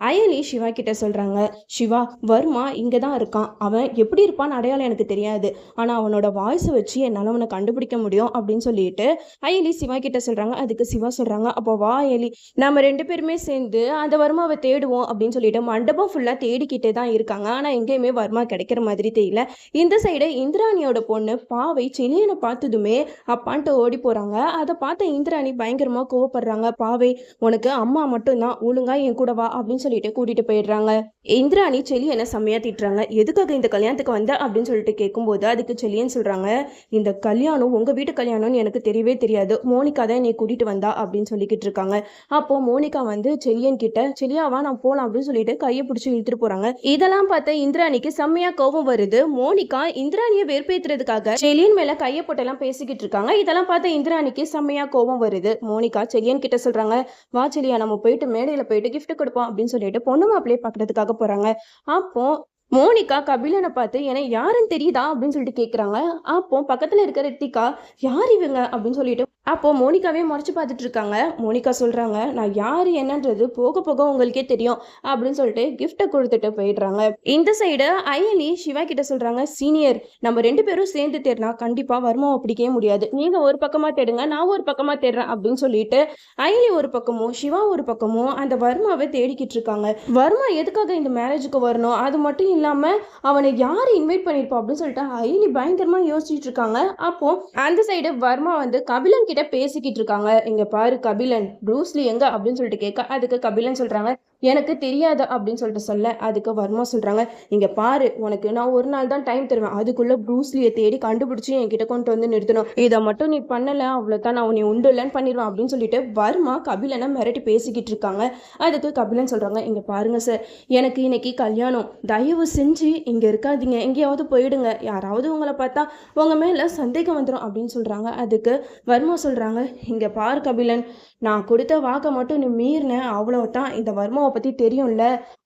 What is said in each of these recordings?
அயலி சிவா கிட்ட சொல்கிறாங்க சிவா வர்மா இங்கே தான் இருக்கான். அவன் எப்படி இருப்பான்னு அடையாளம் எனக்கு தெரியாது. ஆனால் அவனோட வாய்ஸை வச்சு என்னால் அவனை கண்டுபிடிக்க முடியும் அப்படின்னு சொல்லிட்டு அயலி சிவா கிட்ட சொல்கிறாங்க அதுக்கு சிவா சொல்கிறாங்க அப்போ வா அயலி நம்ம ரெண்டு பேருமே சேர்ந்து அந்த வர்மாவை தேடுவோம் அப்படின்னு சொல்லிட்டு மண்டபம் ஃபுல்லாக தேடிக்கிட்டே தான் இருக்காங்க. ஆனால் எங்கேயுமே வர்மா கிடைக்கிற மாதிரி தெரியல. இந்த சைடு இந்திராணியோட பொண்ணு பாவை செலியனை பார்த்ததுமே அப்பான்ட்டு ஓடி போகிறாங்க அதை பார்த்த இந்திராணி பயங்கரமாக கோவப்படுறாங்க. பாவை உனக்கு அம்மா மட்டும்தான். ஒழுங்கா என் கூட வா அப்படின்னு சொல்லிட்டு கூட்டிட்டு போயிடுறாங்க. இந்திராணி செலியனை செம்மையா திட்டுறாங்க. எதுக்காக இந்த கல்யாணத்துக்கு வந்த அப்படின்னு சொல்லிட்டு கேட்கும்போது அதுக்கு செலியன் சொல்றாங்க. இந்த கல்யாணம் உங்க வீட்டு கல்யாணம்னு எனக்கு தெரியவே தெரியாது. மோனிகா தான் என்னை கூட்டிட்டு வந்தா அப்படின்னு சொல்லிக்கிட்டு இருக்காங்க. அப்போ மோனிகா வந்து செலியன் கிட்ட செலியாவா நான் போலாம் அப்படின்னு சொல்லிட்டு கையை பிடிச்சி இழுத்துட்டு போறாங்க. இதெல்லாம் பார்த்த இந்திராணிக்கு செம்மையா கோபம் வருது. மோனிகா இந்திராணியை வெறுப்பேத்துறதுக்காக செலியன் மேல கையை போட்டெல்லாம் பேசிக்கிட்டு இருக்காங்க. இதெல்லாம் பார்த்த இந்திராணிக்கு செம்மையா கோபம் வருது. மோனிகா செலியன் கிட்ட சொல்றாங்க வா செலியா நம்ம போயிட்டு மேடையில போயிட்டு கிஃப்ட் கொடுப்போம் அப்படின்னு சொல்லிட்டு பொண்ணு மாப்பிள்ளையை பார்க்கறதுக்காக போறாங்க. அப்போ மோனிகா கபிலனை பார்த்து எனக்கு யாருன்னு தெரியுதா? அப்படின்னு சொல்லிட்டு கேட்குறாங்க அப்போ பக்கத்தில் இருக்கிற ரித்திகா யார் இவங்க? அப்படின்னு சொல்லிட்டு அப்போ மோனிகாவே முறைச்சு பார்த்துட்டு இருக்காங்க. மோனிகா சொல்றாங்க நான் யார் என்னன்றது போக போக உங்களுக்கே தெரியும் அப்படின்னு சொல்லிட்டு கிஃப்ட்டை கொடுத்துட்டு போயிடுறாங்க. இந்த சைடு அயலி சிவா கிட்ட சொல்றாங்க சீனியர் நம்ம ரெண்டு பேரும் சேர்ந்து தேடினா கண்டிப்பா வர்மாவை பிடிக்கவே முடியாது. நீங்க ஒரு பக்கமா தேடுங்க நான் ஒரு பக்கமா தேடுறேன் அப்படின்னு சொல்லிட்டு அயலி ஒரு பக்கமும் சிவா ஒரு பக்கமும் அந்த வர்மாவை தேடிக்கிட்டு இருக்காங்க. வர்மா எதுக்காக இந்த மேரேஜுக்கு வரணும்? அது மட்டும் இல்லை இல்லாமல் அவனை யார் இன்வைட் பண்ணியிருப்போம் அப்படின்னு சொல்லிட்டு ஹைலி பயங்கரமாக யோசிச்சுட்டு இருக்காங்க. அப்போ அந்த சைடு வர்மா வந்து கபிலன் கிட்ட பேசிக்கிட்டு இருக்காங்க. இங்கே பாரு கபிலன் ப்ரூஸ்லி எங்க? அப்படின்னு சொல்லிட்டு கேட்க அதுக்கு கபிலன் சொல்கிறாங்க எனக்கு தெரியாது அப்படின்னு சொல்லிட்டு சொல்ல அதுக்கு வர்மா சொல்றாங்க இங்க பாரு உனக்கு நான் ஒரு நாள் தான் டைம் தருவேன். அதுக்குள்ள ப்ரூஸ்லியை தேடி கண்டுபிடிச்சு என்கிட்ட கொண்டு வந்து நிறுத்தணும். இதை மட்டும் நீ பண்ணல அவ்வளவுதான் நான் உன்னை உண்டு இல்லைன்னு பண்ணிடுவேன் அப்படின்னு சொல்லிட்டு வர்மா கபிலனை மிரட்டி பேசிக்கிட்டு இருக்காங்க. அதுக்கு கபிலன் சொல்றாங்க இங்க பாருங்க சார் எனக்கு இன்னைக்கு கல்யாணம். தயவு செஞ்சு இங்க இருக்காதீங்க. எங்கேயாவது போயிடுங்க. யாராவது உங்களை பார்த்தா உங்க மேல சந்தேகம் வந்துடும் அப்படின்னு சொல்றாங்க. அதுக்கு வர்மா சொல்றாங்க இங்க பாரு கபிலன் நான் கொடுத்த வாக்கை மட்டும் நீ மீறின அவ்வளவுதான். இந்த வர்மாவை பத்தி தெரியும்ல?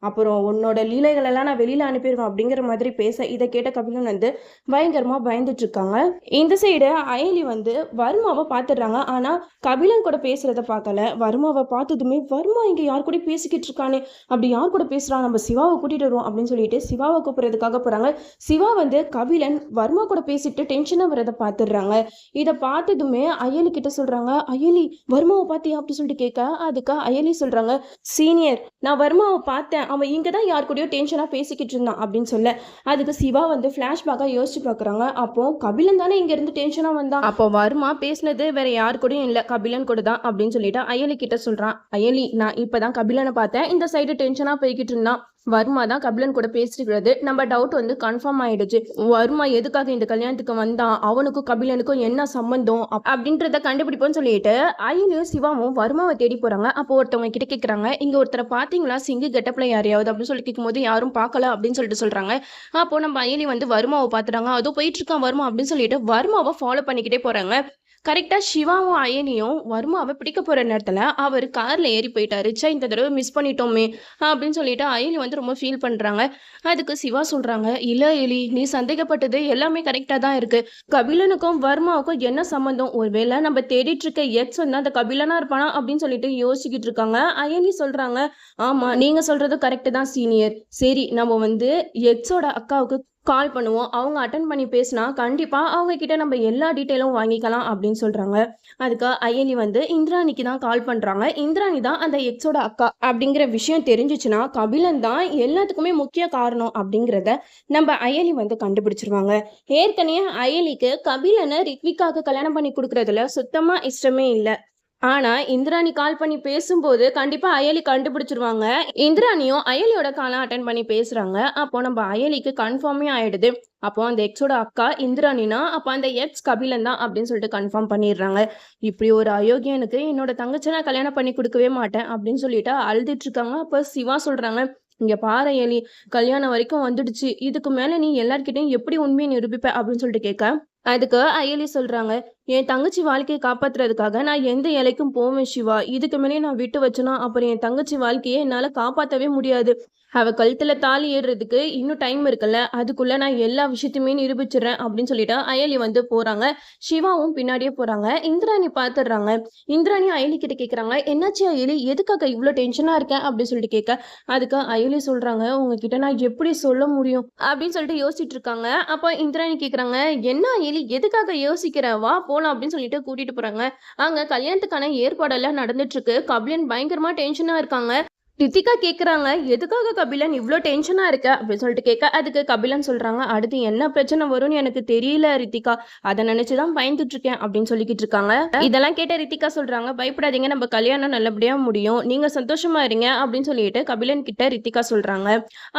அப்புறம் உன்னோட லீலைகள் எல்லாம் நான் வெளியில அனுப்பிடுவேன் அப்படிங்கிற மாதிரி பேச இதை கேட்ட கபிலன் வந்து பயங்கரமா பயந்துட்டு இருக்காங்க. இந்த சைடு அயலி வந்து வர்மாவை பார்த்துடுறாங்க ஆனா கபிலன் கூட பேசுறத பார்க்கல. வர்மாவை பார்த்ததுமே வர்மா இங்க யார் கூட பேசிக்கிட்டு இருக்கானே? அப்படி யார் கூட பேசுகிறான் நம்ம சிவாவை கூட்டிட்டு வருவோம் அப்படின்னு சொல்லிட்டு சிவாவை கூப்பிடுறதுக்காக போறாங்க. சிவா வந்து கபிலன் வர்மா கூட பேசிட்டு டென்ஷனா வரதை பார்த்துடுறாங்க இதை பார்த்ததுமே அயலி கிட்ட சொல்றாங்க அயலி வர்மாவை பார்த்தியா? அப்படின்னு சொல்லிட்டு கேட்க அதுக்கு அயலி சொல்றாங்க சீனியர் நான் வர்மாவை பார்த்தேன். அவன் இங்கே தான் யார் கூடயோ டென்ஷனாக பேசிக்கிட்டு இருந்தான் அப்படின்னு சொல்ல. அதுக்கு சிவா வந்து ஃப்ளாஷ்பேக்காக யோசிச்சு பார்க்குறாங்க. அப்போ கபிலன் தானே இங்கேருந்து டென்ஷனாக வந்தான். அப்போ வர்மா பேசினது வேற யார் கூடயும் இல்லை. கபிலன் கூட தான் அப்படின்னு சொல்லிட்டு அயலி கிட்ட சொல்கிறான் அயலி நான் இப்போ தான் கபிலனை பார்த்தேன். இந்த சைடு டென்ஷனாக போய்கிட்டு இருந்தான். வர்மா தான் கபிலன் கூட பேசிருக்கிறது நம்ம டவுட் வந்து கன்ஃபார்ம் ஆயிடுச்சு. வர்மா எதுக்காக இந்த கல்யாணத்துக்கு வந்தான்? அவனுக்கும் கபிலனுக்கும் என்ன சம்பந்தம்? அப்- அப்படின்றத கண்டுபிடிப்போம்னு சொல்லிட்டு அயலியும் சிவாவும் வர்மாவை தேடி போறாங்க. அப்போ ஒருத்தவங்க கிட்ட கேக்குறாங்க இங்க ஒருத்தரை பாத்தீங்களா சிங்கு கெட்டப்ல யாரையாவது? அப்படின்னு சொல்லி கேட்கும்போது யாரும் பார்க்கல அப்படின்னு சொல்லிட்டு சொல்றாங்க. அப்போ நம்ம அயலி வந்து வர்மாவை பாத்துறாங்க அதோ போயிட்டு இருக்கான் வர்மா அப்படின்னு சொல்லிட்டு வர்மாவை ஃபாலோ பண்ணிக்கிட்டே போறாங்க. கரெக்டாக சிவாவும் அயனியும் வர்மாவை பிடிக்க போகிற நேரத்தில் அவர் காரில் ஏறி போயிட்டாரு. சே இந்த தடவை மிஸ் பண்ணிட்டோமே அப்படின்னு சொல்லிட்டு அயனி வந்து ரொம்ப ஃபீல் பண்ணுறாங்க அதுக்கு சிவா சொல்கிறாங்க இல்லை எலி நீ சந்தேகப்பட்டது எல்லாமே கரெக்டாக தான் இருக்குது கபிலனுக்கும் வர்மாவுக்கும் என்ன சம்மந்தம் ஒருவேளை நம்ம தேடிட்டு இருக்க எக்ஸ் வந்து அந்த கபிலனா இருப்பானா? அப்படின்னு சொல்லிட்டு யோசிக்கிட்டு இருக்காங்க. அயனி சொல்கிறாங்க ஆமாம் நீங்கள் சொல்கிறது கரெக்டு தான் சீனியர் சரி நம்ம வந்து எக்ஸோட அக்காவுக்கு கால் பண்ணுவோம். அவங்க அட்டன் பண்ணி பேசினா கண்டிப்பாக அவங்க கிட்ட நம்ம எல்லா டீட்டெயிலும் வாங்கிக்கலாம் அப்படின்னு சொல்கிறாங்க அதுக்கு அயலி வந்து இந்திராணிக்கு தான் கால் பண்ணுறாங்க இந்திராணி தான் அந்த எக்ஸோட அக்கா அப்படிங்கிற விஷயம் தெரிஞ்சிச்சுன்னா கபிலன் தான் எல்லாத்துக்குமே முக்கிய காரணம் அப்படிங்கிறத நம்ம அயலி வந்து கண்டுபிடிச்சிருவாங்க. ஏற்கனவே அயலிக்கு கபிலனை ரித்விகாவுக்கு கல்யாணம் பண்ணி கொடுக்குறதுல சுத்தமாக இஷ்டமே இல்லை. ஆனா இந்திராணி கால் பண்ணி பேசும்போது கண்டிப்பா அயலி கண்டுபிடிச்சிருவாங்க. இந்திராணியும் அயலியோட காலை அட்டன் பண்ணி பேசுறாங்க. அப்போ நம்ம அயலிக்கு கன்ஃபார்மே ஆயிடுது. அப்போ அந்த எக்ஸோட அக்கா இந்திராணினா அப்போ அந்த எக்ஸ் கபிலன் தான் அப்படின்னு சொல்லிட்டு கன்ஃபார்ம் பண்ணிடுறாங்க. இப்படி ஒரு அயோக்கியனுக்கு என்னோட தங்கச்சி நான் கல்யாணம் பண்ணி கொடுக்கவே மாட்டேன் அப்படின்னு சொல்லிட்டு அழுதுட்டு இருக்காங்க. அப்போ சிவா சொல்றாங்க இங்க பாரு எலி கல்யாணம் வரைக்கும் வந்துடுச்சு. இதுக்கு மேல நீ எல்லார்கிட்டையும் எப்படி உண்மையை நிரூபிப்ப? அப்படின்னு சொல்லிட்டு கேட்க அதுக்கு அயலி சொல்றாங்க என் தங்கச்சி வாழ்க்கையை காப்பாற்றுறதுக்காக நான் எந்த இலைக்கும் போவேன் சிவா. இதுக்கு மேலே நான் விட்டு வச்சேனா அப்புறம் என் தங்கச்சி வாழ்க்கையை என்னால் காப்பாற்றவே முடியாது. அவ கழுத்துல தாலி ஏறுறதுக்கு இன்னும் டைம் இருக்குல்ல அதுக்குள்ள நான் எல்லா விஷயத்தையுமே நிரூபிச்சிடுறேன் அப்படின்னு சொல்லிட்டு அயலி வந்து போறாங்க. சிவாவும் பின்னாடியே போறாங்க. இந்திராணி பாத்துடுறாங்க. இந்திராணி அயலி கிட்ட கேட்குறாங்க என்னாச்சு அயலி? எதுக்காக இவ்வளோ டென்ஷனா இருக்கேன் அப்படின்னு சொல்லிட்டு கேட்க அதுக்கு அயலி சொல்றாங்க உங்ககிட்ட நான் எப்படி சொல்ல முடியும்? அப்படின்னு சொல்லிட்டு யோசிச்சுட்டு இருக்காங்க. அப்போ இந்திராணி கேட்குறாங்க என்ன அயலி? எதுக்காக யோசிக்கிற? வா போ போகலாம் அப்படின்னு சொல்லிட்டு கூட்டிட்டு போறாங்க. அங்க கல்யாணத்துக்கான ஏற்பாடெல்லாம் நடந்துட்டு இருக்கு. கபிலன் பயங்கரமா டென்ஷனா இருக்காங்க. ரித்திகா கேட்குறாங்க எதுக்காக கபிலன் இவ்வளோ டென்ஷனாக இருக்க? அப்படின்னு சொல்லிட்டு கேட்க அதுக்கு கபிலன் சொல்கிறாங்க அடுத்து என்ன பிரச்சனை வரும்னு எனக்கு தெரியல ரித்திகா. அதை நினைச்சுதான் பயந்துட்டு இருக்கேன் அப்படின்னு சொல்லிக்கிட்டு இருக்காங்க. இதெல்லாம் கேட்ட ரித்திகா சொல்கிறாங்க பயப்படாதீங்க நம்ம கல்யாணம் நல்லபடியாக முடியும். நீங்கள் சந்தோஷமா இருங்க அப்படின்னு சொல்லிட்டு கபிலன் கிட்ட ரித்திகா சொல்கிறாங்க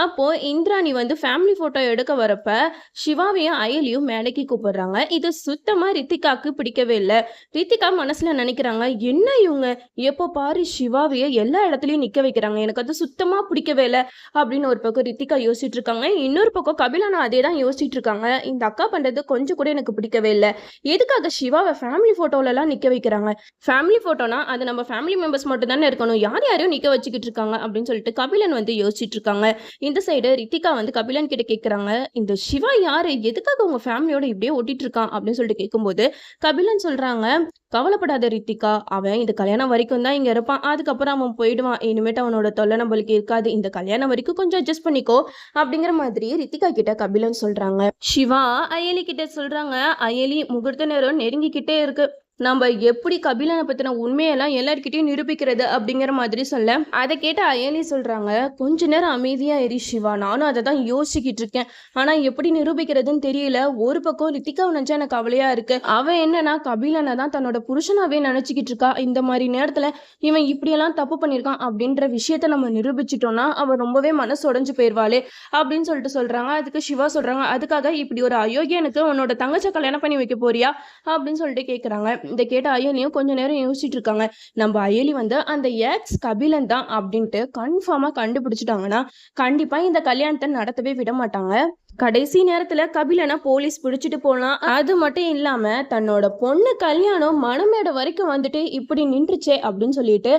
அப்போது இந்திராணி வந்து ஃபேமிலி ஃபோட்டோ எடுக்க வரப்ப சிவாவையும் அயலியும் மேடைக்கு கூப்பிடுறாங்க. இது சுத்தமாக ரித்திகாவுக்கு பிடிக்கவே இல்லை. ரித்திகா மனசில் நினைக்கிறாங்க என்ன இவங்க? எப்போ பாரு சிவாவையை எல்லா இடத்துலையும் நிற்க வைக்கிறாங்க. எனக்கு அது சுத்தமாக பிடிக்கவே இல்லை அப்படின்னு ஒரு பக்கம் ரித்திகா யோசிச்சுட்டு இருக்காங்க. இன்னொரு பக்கம் கபிலானா அதே தான் யோசிச்சுட்டு இருக்காங்க. இந்த அக்கா பண்ணுறது கொஞ்சம் கூட எனக்கு பிடிக்கவே இல்லை. எதுக்காக சிவாவை ஃபேமிலி ஃபோட்டோலலாம் நிற்க வைக்கிறாங்க? ஃபேமிலி ஃபோட்டோனா அது நம்ம ஃபேமிலி மெம்பர்ஸ் மட்டும் தானே இருக்கணும். யார் யாரையும் நிற்க வச்சுக்கிட்டு இருக்காங்க அப்படின்னு சொல்லிட்டு கபிலன் வந்து யோசிச்சுட்டு இருக்காங்க. இந்த சைடு ரித்திகா வந்து கபிலன் கிட்ட கேட்குறாங்க இந்த சிவா யார்? எதுக்காக உங்கள் ஃபேமிலியோட இப்படியே ஓட்டிகிட்டு இருக்கான் அப்படின்னு சொல்லிட்டு கேட்கும்போது கபிலன் சொல்கிறாங்க கவலைப்படாத ரித்திகா. அவன் இந்த கல்யாணம் வரைக்கும் தான் இங்கே இருப்பான். அதுக்கப்புறம் அவன் போயிடுவான். இனிமேட்டு அவனோட தொல்லை நம்மளுக்கு இருக்காது. இந்த கல்யாணம் வரைக்கும் கொஞ்சம் அட்ஜஸ்ட் பண்ணிக்கோ அப்படிங்கிற மாதிரி ரித்திகா கிட்ட கபிலன் சொல்றாங்க. சிவா அயலி கிட்ட சொல்றாங்க. அயலி முகூர்த்த நேரம் நெருங்கிக்கிட்டே இருக்கு. நம்ம எப்படி கபிலனை பத்தின உண்மையெல்லாம் எல்லார்கிட்டயும் நிரூபிக்கிறது அப்படிங்கிற மாதிரி சொல்ல. அதை கேட்ட அயலி சொல்றாங்க கொஞ்ச நேரம் அமைதியா எரி சிவா. நானும் அதை தான் யோசிச்சுக்கிட்டு இருக்கேன். ஆனா எப்படி நிரூபிக்கிறதுன்னு தெரியல. ஒரு பக்கம் ரித்திகாவை நினைச்சா எனக்கு கவலையா இருக்கு. அவ என்னன்னா கபிலனை தான் தன்னோட புருஷனாவே நினைச்சுக்கிட்டு இருக்கா. இந்த மாதிரி நேரத்துல இவன் இப்படியெல்லாம் தப்பு பண்ணியிருக்கான் அப்படின்ற விஷயத்த நம்ம நிரூபிச்சிட்டோம்னா அவ ரொம்பவே மனசு உடஞ்சு போயிருவாளே அப்படின்னு சொல்லிட்டு சொல்றாங்க. அதுக்கு சிவா சொல்றாங்க அதுக்காக இப்படி ஒரு அயோக்கியனுக்கு உன்னோட தங்கச்ச கல்யாணம் பண்ணி வைக்க போறியா? அப்படின்னு சொல்லிட்டு கேக்குறாங்க. இதை கேட்ட அயலியும் கொஞ்ச நேரம் யோசிச்சுட்டு இருக்காங்க. நம்ம அயலி வந்து அந்த எக்ஸ் கபிலன் தான் அப்படின்ட்டு கன்ஃபார்மா கண்டுபிடிச்சிட்டாங்கன்னா கண்டிப்பா இந்த கல்யாணத்தை நடத்தவே விட மாட்டாங்க. கடைசி நேரத்துல கபிலனை போலீஸ் பிடிச்சிட்டு போலாம் அது மட்டும் இல்லாம தன்னோட பொண்ணு கல்யாணம் மணமேட வரைக்கும் வந்துட்டு இப்படி நின்றுச்சே அப்படின்னு சொல்லிட்டு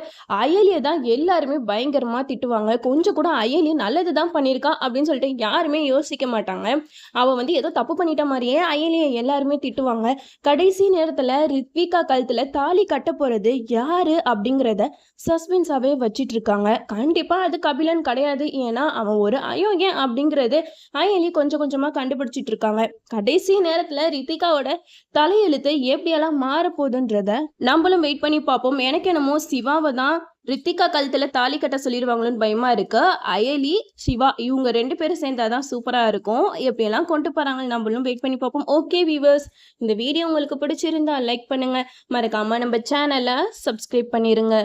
அயலியை தான் எல்லாருமே பயங்கரமா திட்டுவாங்க. கொஞ்சம் கூட அயலி நல்லது தான் பண்ணியிருக்கா அப்படின்னு சொல்லிட்டு யாருமே யோசிக்க மாட்டாங்க. அவ வந்து ஏதோ தப்பு பண்ணிட்ட மாதிரியே அயலியை எல்லாருமே திட்டுவாங்க. கடைசி நேரத்துல ரித்விகா கழுத்துல தாலி கட்ட போறது யாரு அப்படிங்கிறத சஸ்பென்ஸாவே வச்சிட்டு இருக்காங்க. கண்டிப்பா அது கபிலன் கிடையாது. ஏன்னா அவன் ஒரு அயோக்கியன் அப்படிங்கிறது அயலி கொஞ்சம் கொஞ்சமா கண்டுபிடிச்சிட்டு இருக்காங்க. கடைசி நேரத்துல ரித்திகாவோட தலையெழுத்து எப்படியெல்லாம் மாற போகுதுன்றத நம்மளும் வெயிட் பண்ணி பார்ப்போம். எனக்கு என்னமோ சிவாவை தான் ரித்திகா கழுத்துல தாலி கட்ட சொல்லிடுவாங்களோன்னு பயமா இருக்கு. அயலி சிவா இவங்க ரெண்டு பேரும் சேர்ந்தாதான் சூப்பரா இருக்கும். எப்படியெல்லாம் கொண்டு போறாங்க நம்மளும் வெயிட் பண்ணி பார்ப்போம். ஓகே வீவர்ஸ் இந்த வீடியோ உங்களுக்கு பிடிச்சிருந்தா லைக் பண்ணுங்க. மறக்காம நம்ம சேனலை சப்ஸ்கிரைப் பண்ணிருங்க.